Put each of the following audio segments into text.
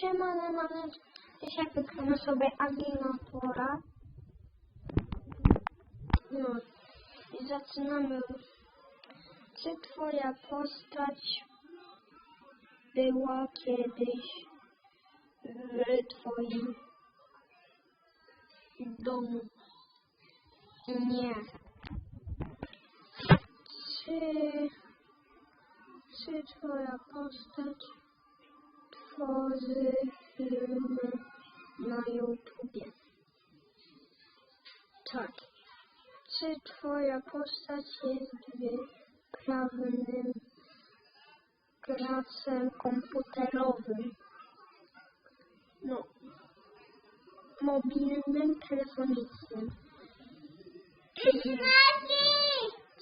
Siemano, mamy dzisiaj wygramy sobie Aginatora. No i zaczynamy. Czy twoja postać była kiedyś w twoim domu? Nie. Czy, czy twoja postać tworzy filmy na YouTubie? Tak. Czy twoja postać jest wyprawnym graczem komputerowym? No. Mobilnym, telefonicznym.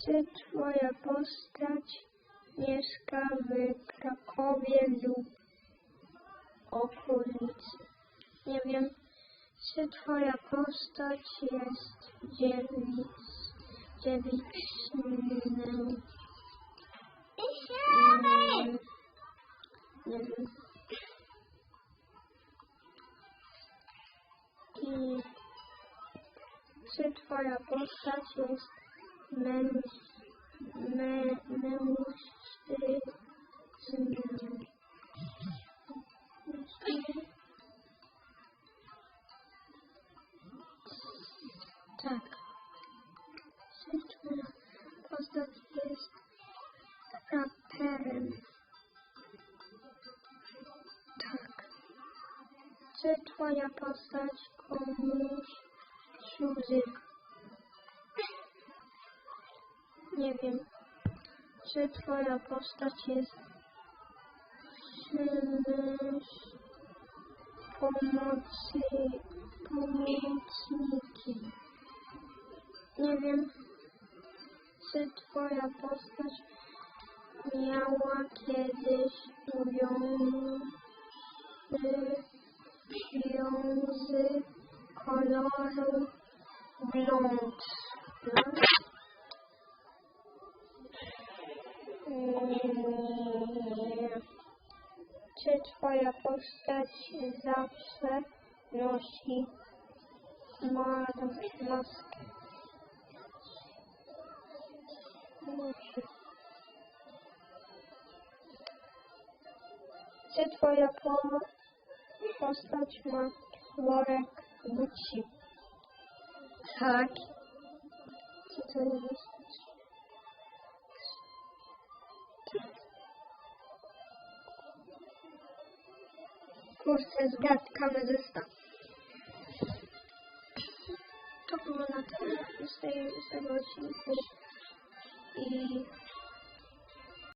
Czy twoja postać mieszka w Krakowie lub okolicy? Nie wiem. Czy twoja postać jest dziewic, dziewicznym? Mm, Nie wiem. I czy twoja postać jest męż, mę, Tak. Twoja postać jest raperem? Tak. Czy twoja postać komuś służy? Nie wiem. Czy twoja postać jest czymś pomocy, pomocnikiem? Wiem. Czy twoja postać miała kiedyś wiązy, wiązy koloru blond? Nie. Czy twoja postać zawsze nosi ma maskę? Czy twoja po postać ma worek Gucci? Tak. Czy to jest? Kurczę, zgadka kamerzysta. To było na tyle z, tej, z tego. I